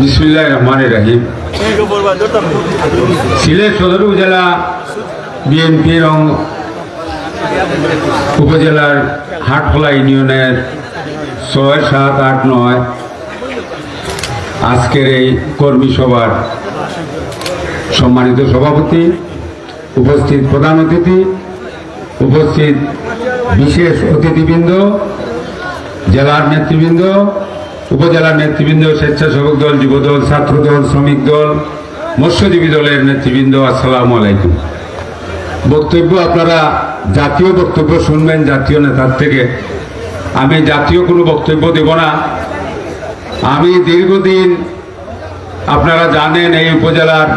বিসমুল্লাহ রহমান রাহিম। সিলেট সদর উপজেলা বিএনপির উপজেলার হাটখোলা ইউনিয়নের ছয় সাত আট নয় আজকের এই কর্মী সভার সম্মানিত সভাপতি, উপস্থিত প্রধান অতিথি, উপস্থিত বিশেষ অতিথিবৃন্দ, জেলার নেতৃবৃন্দ উপজেলার নেতৃবৃন্দ, স্বেচ্ছাসেবক দল, যুবদল, ছাত্রদল, শ্রমিক দল, মৎস্যজীবী দলের নেতৃবৃন্দ, আসসালামু আলাইকুম। বক্তব্য আপনারা জাতীয় বক্তব্য শুনবেন, জাতীয় নেতার থেকে। আমি জাতীয় কোনো বক্তব্য দেব না। আমি দীর্ঘদিন, আপনারা জানেন, এই উপজেলার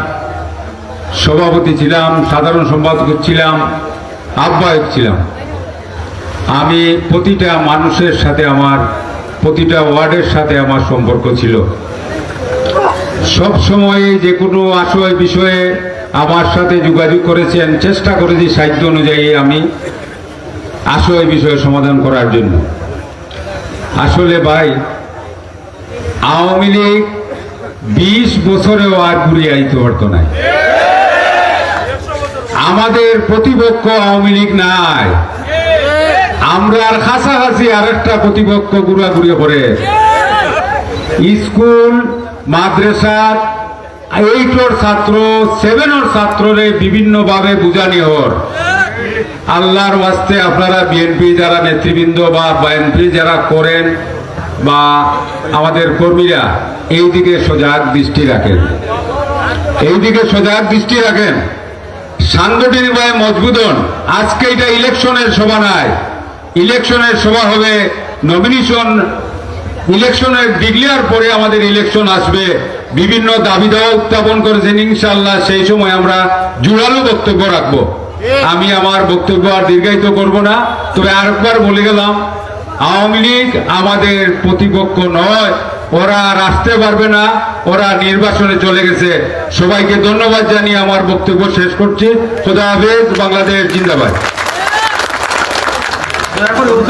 সভাপতি ছিলাম, সাধারণ সম্পাদক ছিলাম, আহ্বায়ক ছিলাম। আমি প্রতিটা মানুষের সাথে আমার প্রতিটা ওয়ার্ডের সাথে আমার সম্পর্ক ছিল। সব সময় যে কোনো আশয় বিষয়ে আমার সাথে যোগাযোগ করেছেন, চেষ্টা করেছি সাহিত্য অনুযায়ী আমি আশয় বিষয়ে সমাধান করার জন্য। আসলে ভাই, আওয়ামী লীগ বিশ বছরেও আর ঘুরিয়ে আইতে পারতো না। আমাদের প্রতিপক্ষ আওয়ামী লীগ নাই। আমরা আর কাছাকাছি আর একটা প্রতিপক্ষ ঘুরাঘুরি করে স্কুল, মাদ্রাসা এইটর ছাত্র সেভেনর ছাত্ররে বিভিন্নভাবে বুঝানি হর। আল্লাহর ওয়াস্তে আপনারা বিএনপি যারা নেতৃবৃন্দ বা বিএনপি যারা করেন বা আমাদের কর্মীরা এই দিকে সজাগ দৃষ্টি রাখেন। এই দিকে সজাগ দৃষ্টি রাখেন। সাংগঠনিকভাবে মজবুত হন। আজকে এটা ইলেকশনের সভা নাই। ইলেকশনের সভা হবে নমিনেশন ইলেকশনের ডিক্লেয়ার পরে আমাদের ইলেকশন আসবে। বিভিন্ন দাবি দেওয়া উত্থাপন করেছেন ইনশাল্লাহ সেই সময় আমরা জোরালো বক্তব্য রাখব। আমি আমার বক্তব্য আর দীর্ঘায়িত করব না, তবে আরেকবার বলে গেলাম, আওয়ামী লীগ আমাদের প্রতিপক্ষ নয়, ওরা আসতে পারবে না, ওরা নির্বাচনে চলে গেছে। সবাইকে ধন্যবাদ জানিয়ে আমার বক্তব্য শেষ করছি। খোদা হাফেজ, বাংলাদেশ জিন্দাবাদ। 从来不留。